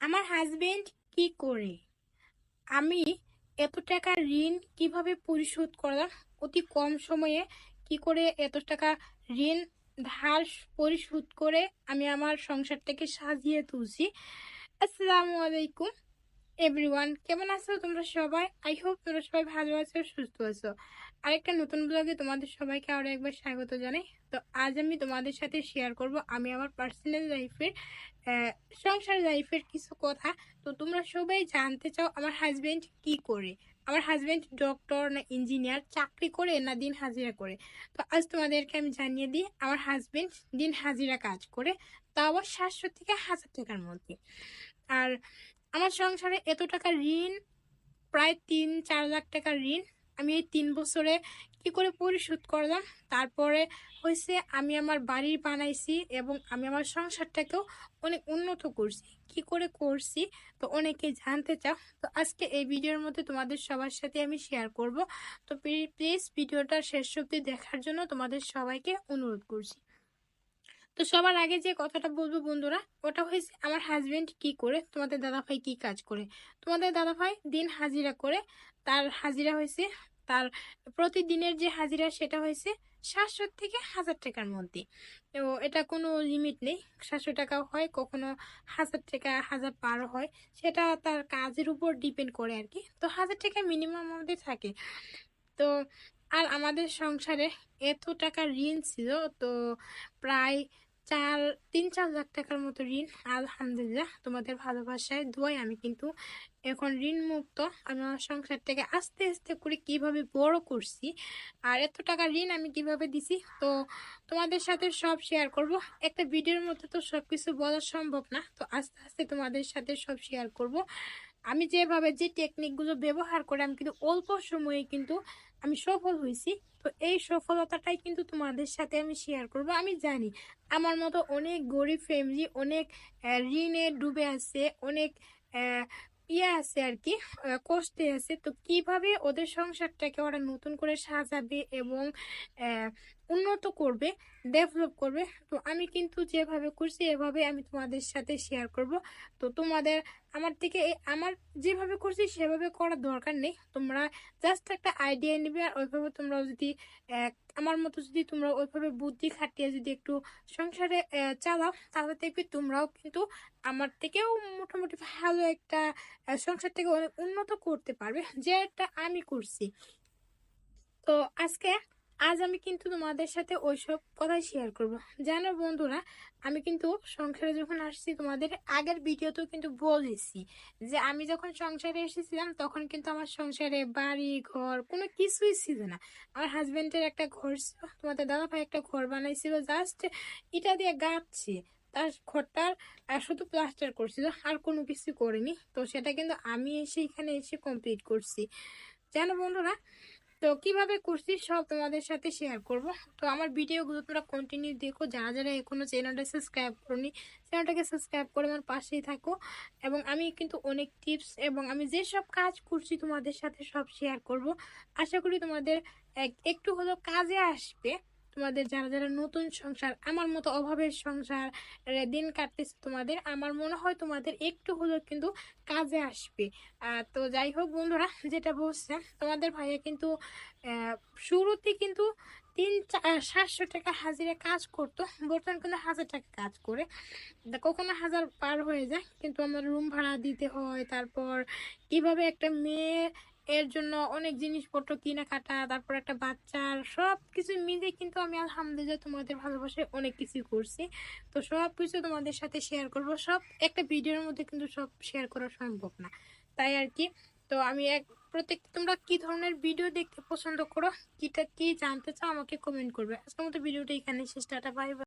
আমার হাজবেন্ড কি করে? আমি এত টাকা ঋণ কীভাবে পরিশোধ করলাম? অতি কম সময়ে কি করে এত টাকা ঋণ ধার পরিশোধ করে আমি আমার সংসারটাকে সাজিয়ে তুলছি? আসসালামু আলাইকুম। এভরিওয়ান কেমন আছো তোমরা সবাই? আই হোপ তোমরা সবাই ভালো আছো, সুস্থ আছো। আরেকটা নতুন ব্লগে তোমাদের সবাইকে আরও একবার স্বাগত জানাই। তো আজ আমি তোমাদের সাথে শেয়ার করব আমি আমার পার্সোনাল লাইফের সংসার লাইফের কিছু কথা। তো তোমরা সবাই জানতে চাও আমার হাজব্যান্ড কি করে? আমার হাজব্যান্ড ডক্টর না ইঞ্জিনিয়ার চাকরি করে না দিন হাজিরা করে? তো আজ তোমাদেরকে আমি জানিয়ে দিই, আমার হাজব্যান্ড দিন হাজিরা কাজ করে, তাও আবার সাতশো থেকে হাজার টাকার মধ্যে। আর আমার সংসারে এত টাকা ঋণ, প্রায় তিন, চার লাখ টাকার ঋণ। আমি এই তিন বছরে কি করে পরিশোধ করলাম? তারপরে হয়েছে আমি আমার বাড়ি বানাইছি এবং আমি আমার সংসারটাকেও অনেক উন্নত করছি। কি করে করছি? তো অনেকে জানতে চাও। তো আজকে এই ভিডিওর মধ্যে তোমাদের সবার সাথে আমি শেয়ার করব। তো প্লিজ ভিডিওটা শেষ অবধি দেখার জন্য তোমাদের সবাইকে অনুরোধ করছি। তো সবার আগে যে কথাটা বলব বন্ধুরা, ওটা হয়েছে আমার হাজবেন্ড কি করে, তোমাদের দাদাভাই কি কাজ করে। তোমাদের দাদাভাই দিন হাজিরা করে, তার হাজিরা হয়েছে, তার প্রতিদিনের যে হাজিরা সেটা হয়েছে সাতশো থেকে হাজার টাকার মধ্যে। তো এটা কোনো লিমিট নেই, সাতশো টাকাও হয়, কখনো হাজার টাকা, হাজার পার হয়। সেটা তার কাজের উপর ডিপেন্ড করে আর কি। তো হাজার টাকা মিনিমাম আমাদের থাকে। তো আর আমাদের সংসারে এত টাকা ঋণ ছিল, তো প্রায় চার, তিন, চার লাখ টাকার মতো ঋণ, আলহামদুলিল্লাহ, তোমাদের ভালোবাসায় দোয়াই আমি কিন্তু এখন ঋণ মুক্ত আমি আমার সংসারটাকে আস্তে আস্তে করে কীভাবে বড় করছি আর এত টাকা ঋণ আমি কীভাবে দিছি, তো তোমাদের সাথে সব শেয়ার করব। একটা ভিডিওর মধ্যে তো সব কিছু বলা সম্ভব না, তো আস্তে আস্তে তোমাদের সাথে সব শেয়ার করব। আমি যেভাবে যে টেকনিকগুলো ব্যবহার করে আমি কিন্তু অল্প সময়ে কিন্তু আমি সফল হয়েছি। তো এই সফলতাটাই কিন্তু তোমাদের সাথে আমি শেয়ার করব। আমি জানি আমার মতো অনেক গরিব ফ্যামিলি অনেক ঋণে ডুবে আছে, অনেক ইয়ে আছে আর কি কষ্টে আছে। তো কীভাবে ওদের সংসারটাকে ওরা নতুন করে সাজাবে এবং উন্নত করবে ডেভেলপ করবে। তো আমি কিন্তু যেভাবে করছি, এভাবে আমি তোমাদের সাথে শেয়ার করব। তো তোমাদের, আমার থেকে আমার যেভাবে করছি, সেভাবে করার দরকার নেই। তোমরা জাস্ট একটা আইডিয়া নেবে আর ওইভাবে তোমরা যদি আমার মতো যদি তোমরা ওইভাবে বুদ্ধি খাটিয়ে যদি একটু সংসারে চালাও, তাহলে দেখবে তোমরাও কিন্তু আমার থেকেও মোটামুটি ভালো একটা সংসারটাকে অনেক উন্নত করতে পারবে, যেটা আমি করছি। তো আজকে আজ আমি কিন্তু তোমাদের সাথে ওইসব কথাই শেয়ার করব। জানো বন্ধুরা, আমি কিন্তু সংসারে যখন আসছি, তোমাদের আগের ভিডিওতেও কিন্তু বলেছি যে আমি যখন সংসারে এসেছিলাম, তখন কিন্তু আমার সংসারে বাড়ি, ঘর কোনো কিছুই ছিল না। আমার হাজব্যান্ডের একটা ঘর ছিল, তোমাদের দাদা ভাই একটা ঘর বানাইছিল জাস্ট এটা দিয়ে গাচ্ছে তার ঘরটার শুধু প্লাস্টার করছিল, আর কোনো কিছু করিনি। তো সেটা কিন্তু আমি এসে এখানে এসে কমপ্লিট করছি। জানো বন্ধুরা তো কীভাবে করছি সব তোমাদের সাথে শেয়ার করব। তো আমার ভিডিওগুলো তোমরা কন্টিনিউ দেখো। যারা যারা এখনও চ্যানেলটা সাবস্ক্রাইব করনি চ্যানেলটাকে সাবস্ক্রাইব করে আমার পাশেই থাকো। এবং আমি কিন্তু অনেক টিপস এবং আমি যে সব কাজ করছি তোমাদের সাথে সব শেয়ার করব। আশা করি তোমাদের একটু হলেও কাজে আসবে। তোমাদের যারা যারা নতুন সংসার, আমার মতো অভাবের সংসার দিন কাটতেছে তোমাদের, আমার মনে হয় তোমাদের একটু হলেও কিন্তু কাজে আসবে। তো যাই হোক বন্ধুরা, যেটা বলছে, তোমাদের ভাইয়া কিন্তু শুরুতে কিন্তু তিন সাতশো টাকা হাজিরে কাজ করতো, বর্তমান কিন্তু হাজার টাকা কাজ করে। কখনো হাজার পার হয়ে যায়, কিন্তু আমার রুম ভাড়া দিতে হয়, তারপর কীভাবে একটা মেয়ে এর জন্য অনেক জিনিসপত্র কেনাকাটা তারপর একটা বাচ্চার সব কিছু মিলে কিন্তু আমি আলহামদুলিল্লাহ তোমাদের ভালোবাসায় অনেক কিছু করছি। তো সব কিছু তোমাদের সাথে শেয়ার করব। সব, একটা ভিডিওর মধ্যে কিন্তু সব শেয়ার করা সম্ভব না। তাই আর কি। তো আমি এক, প্রত্যেক, তোমরা কি ধরনের ভিডিও দেখতে পছন্দ করো? কিটা, কি জানতে চাও আমাকে কমেন্ট করবে। আজকের মতো ভিডিওটা এখানে শেষ। Tata bye